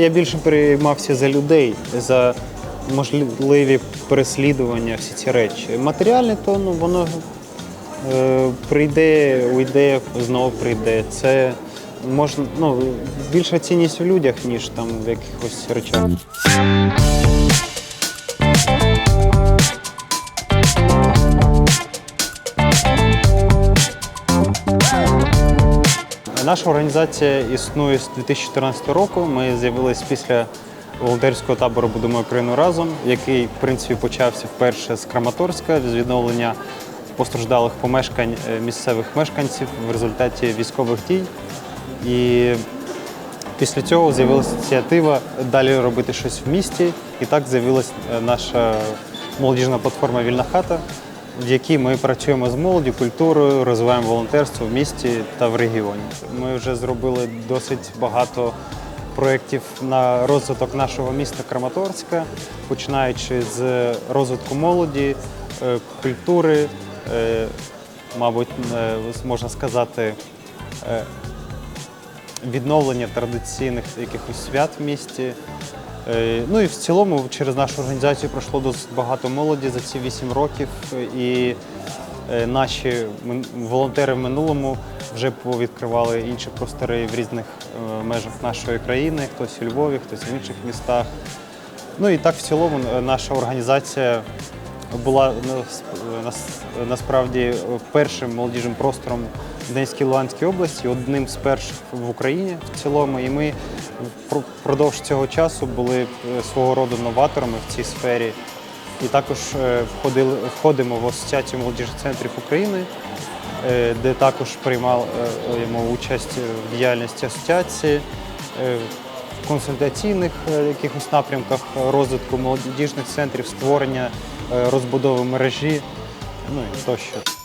я більше переймався за людей, за можливі переслідування, всі ці речі. Матеріальне, то ну, воно е, прийде, уйде, знову прийде. Це можна ну, більша цінність в людях, ніж там в якихось речах. Наша організація існує з 2014 року. Ми з'явилися після волонтерського табору Будемо Україну разом, який в принципі почався вперше з Краматорська з відновлення постраждалих помешкань е, місцевих мешканців в результаті військових дій. І після цього з'явилася ініціатива далі робити щось в місті. І так з'явилася е, наша молодіжна платформа Вільна хата, в якій ми працюємо з молоддю, культурою, розвиваємо волонтерство в місті та в регіоні. Ми вже зробили досить багато проєктів на розвиток нашого міста Краматорська, починаючи з розвитку молоді, е, культури, е, мабуть, е, можна сказати, відновлення традиційних якихось свят в місті. Е, Ну і в цілому через нашу організацію пройшло досить багато молоді за ці 8 років. І е, наші волонтери в минулому вже повідкривали інші простори в різних е, межах нашої країни, хтось у Львові, хтось в інших містах. Ну і так в цілому наша організація була нас- нас- насправді першим молодіжним простором Донецькій Луганській області, одним з перших в Україні в цілому. І ми впродовж цього часу були е, свого роду новаторами в цій сфері. І також е, входили, входимо в Асоціацію молодіжних центрів України, е, де також приймав е, участь в діяльності асоціації. в консультаційних якихось напрямках розвитку молодіжних центрів, створення розбудови мережі, ну і тощо.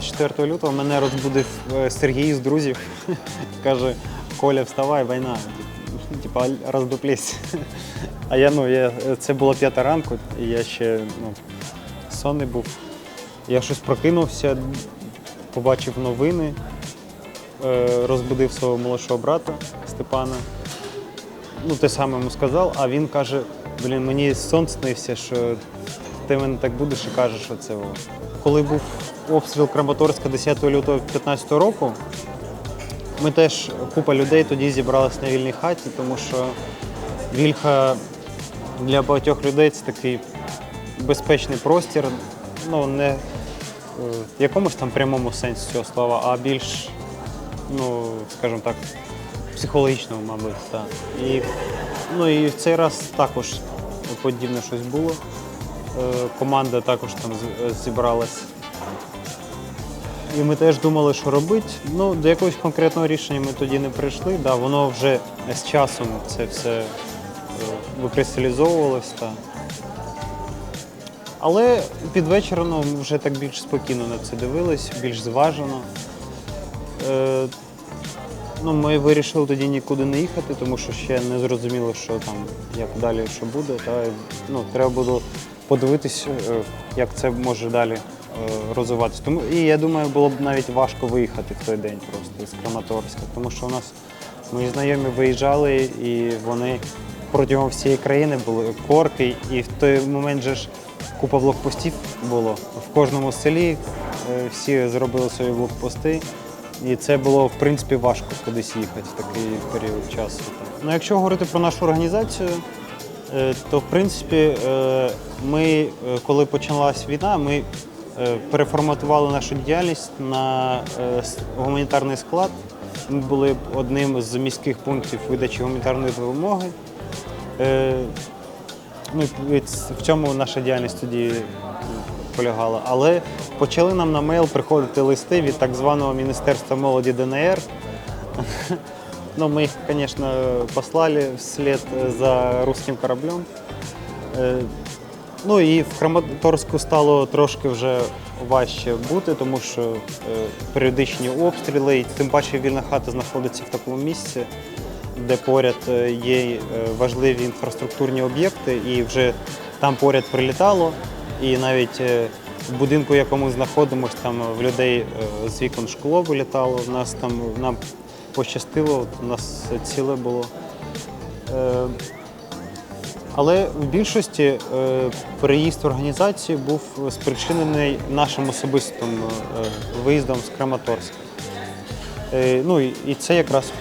24 лютого мене розбудив е, Сергій з друзів. Каже, Коля, вставай, війна. Ну, Типа, роздуплись. А я, ну, я, це було п'ята ранку, і я ще ну, сонний був. Я щось прокинувся, побачив новини, е, розбудив свого молодшого брата Степана. Ну, те саме йому сказав, а він каже: блін, мені сон снився, що ти мене так будеш і кажеш, що це. о». Коли був обстріл Краматорська 10 лютого 2015 року, ми теж купа людей тоді зібралися на вільній хаті, тому що Вільха для багатьох людей це такий безпечний простір, ну не в якомусь там прямому сенсі цього слова, а більш, ну, скажімо так, психологічному, мабуть. Так. І, ну, і в цей раз також подібне щось було. Е, Команда також там зібралась. І ми теж думали, що робити. Ну, до якогось конкретного рішення ми тоді не прийшли. Да, воно вже з часом це все е, викристалізовувалось. Та. Але під вечір ну, вже так більш спокійно на це дивились, більш зважено. Е, ну, ми вирішили тоді нікуди не їхати, тому що ще не зрозуміло, що там, як далі, що буде. Та, ну, треба було подивитись, е, як це може далі е, розвиватися. Тому, і я думаю, було б навіть важко виїхати в той день просто з Краматорська, тому що у нас мої знайомі виїжджали і вони протягом всієї країни були корки, і в той момент же ж купа блокпостів було. В кожному селі е, всі зробили свої блокпости. І це було в принципі важко кудись їхати в такий період часу. Ну, якщо говорити про нашу організацію, то в принципі е, ми, е, коли почалась війна, ми е, переформатували нашу діяльність на е, гуманітарний склад. Ми були одним з міських пунктів видачі гуманітарної допомоги. Е, Ну, в цьому наша діяльність тоді полягала. Але почали нам на мейл приходити листи від так званого Міністерства молоді ДНР. Ну, ми їх, звісно, послали вслед за руським кораблем. Е, Ну і в Краматорську стало трошки вже важче бути, тому що е, періодичні обстріли, і тим паче вільна хата знаходиться в такому місці, де поряд е, є е, важливі інфраструктурні об'єкти, і вже там поряд прилітало, і навіть в будинку, в якому знаходимося, там в людей з вікон шкло вилітало. У нас там нам пощастило, у нас ціле було. Е, але в більшості е, переїзд в організацію був спричинений нашим особистим е, виїздом з Краматорська. Ну і це якраз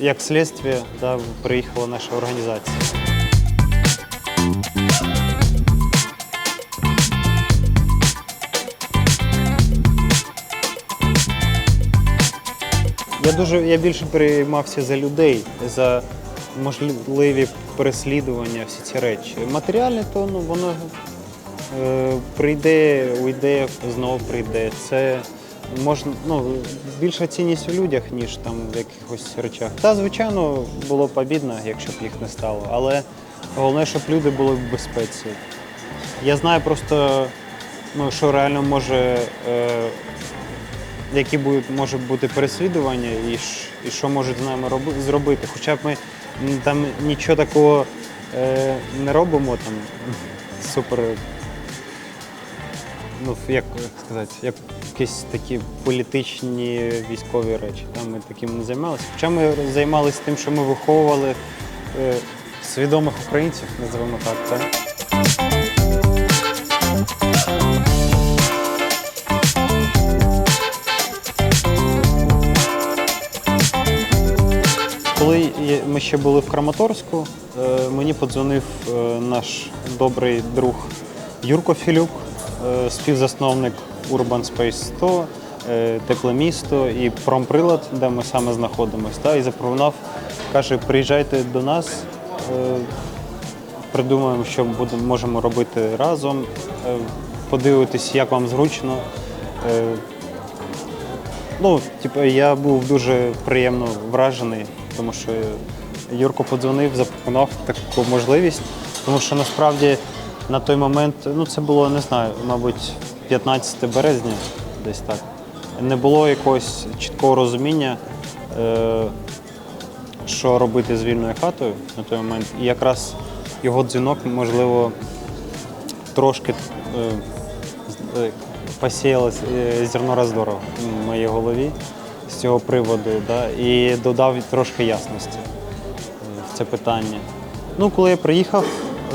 як слідство да, приїхала наша організація. Я дуже я більше переймався за людей, за можливі переслідування, всі ці речі. Матеріальне, то ну воно е, прийде, уйде, знову прийде. Це можна ну, більша цінність у людях, ніж там в якихось речах. Та, звичайно, було б обідно, якщо б їх не стало. Але головне, щоб люди були в безпеці. Я знаю просто, ну, що реально може. Е, які будуть може бути переслідування і, і що можуть з нами роби, зробити. Хоча б ми там нічого такого е, не робимо, там супер. Ну, як сказати, як якісь такі політичні військові речі. Там ми таким не займалися. Хоча ми займалися тим, що ми виховували е, свідомих українців, називаємо так. так? Ще були в Краматорську, е, мені подзвонив е, наш добрий друг Юрко Філюк, е, співзасновник Urban Space 100, е, Тепле місто і промприлад, де ми саме знаходимося, і запропонував, каже, приїжджайте до нас, придумаємо, що будемо, можемо робити разом, подивитись, як вам зручно. Ну, типу, я був дуже приємно вражений, тому що Юрко подзвонив, запропонував таку можливість, тому що насправді на той момент, ну це було, не знаю, мабуть, 15 березня, десь так. Не було якогось чіткого розуміння, е, що робити з вільною хатою на той момент. І якраз його дзвінок, можливо, трошки е, е, посіялось зерно роздору в моїй голові з цього приводу, да, і додав трошки ясності це питання. Ну, коли я приїхав,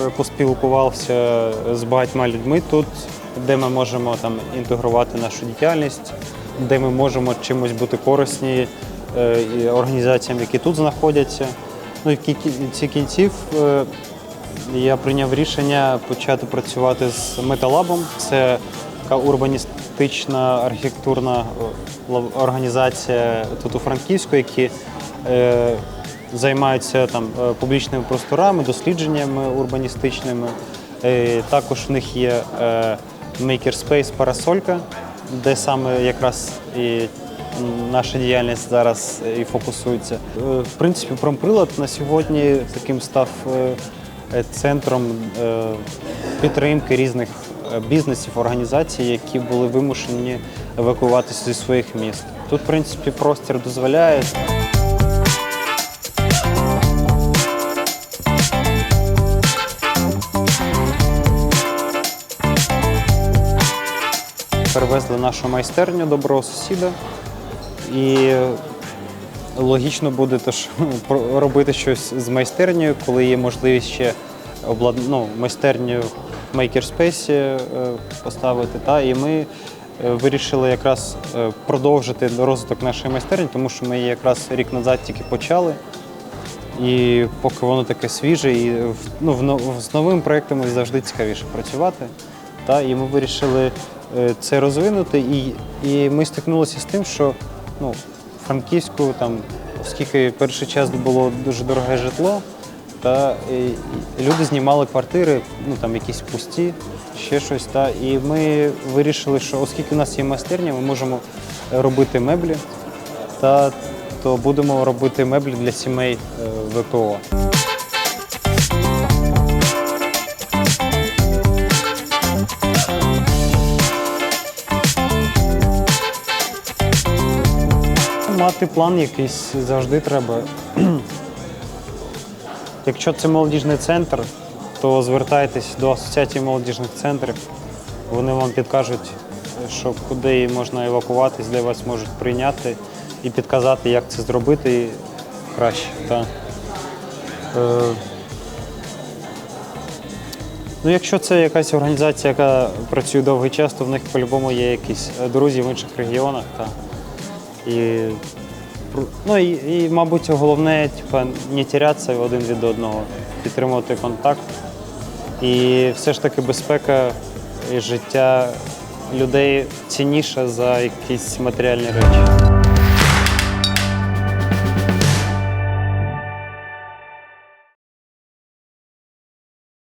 е, поспілкувався з багатьма людьми тут, де ми можемо там інтегрувати нашу діяльність, де ми можемо чимось бути корисні е, і організаціям, які тут знаходяться. Ну і в кінці кінців е, я прийняв рішення почати працювати з металабом. Це така урбаністична архітектурна організація тут у Франківську, які займаються там е, публічними просторами, дослідженнями урбаністичними. Е, також в них є е, Makerspace Парасолька, де саме якраз і наша діяльність зараз і фокусується. В принципі, промприлад на сьогодні таким став центром підтримки різних бізнесів, організацій, які були вимушені евакуюватися зі своїх міст. Тут, в принципі, простір дозволяє. Перевезли нашу майстерню доброго сусіда. І логічно буде теж робити щось з майстернею, коли є можливість ще облад... ну, майстерню в Makerspace е, поставити. Та? І ми е, вирішили якраз е, продовжити розвиток нашої майстерні, тому що ми її якраз рік назад тільки почали. І поки воно таке свіже, і ну, з новими проектами завжди цікавіше працювати. Та, і ми вирішили це розвинути. І, і ми стикнулися з тим, що ну, Франківську, там, оскільки перший час було дуже дороге житло, та, і люди знімали квартири, ну там якісь пусті, ще щось. Та, і ми вирішили, що оскільки у нас є майстерня, ми можемо робити меблі та то будемо робити меблі для сімей е, ВПО. Мати план якийсь завжди треба. Якщо це молодіжний центр, то звертайтесь до Асоціації молодіжних центрів. Вони вам підкажуть, що куди можна евакуватись, де вас можуть прийняти і підказати, як це зробити краще. Та. Е, Ну, якщо це якась організація, яка працює довгий час, то в них по-любому є якісь е, друзі в інших регіонах. Та. І, ну, і, і, мабуть, головне типу, не тірятися один від одного, підтримувати контакт. І все ж таки безпека і життя людей цінніша за якісь матеріальні речі.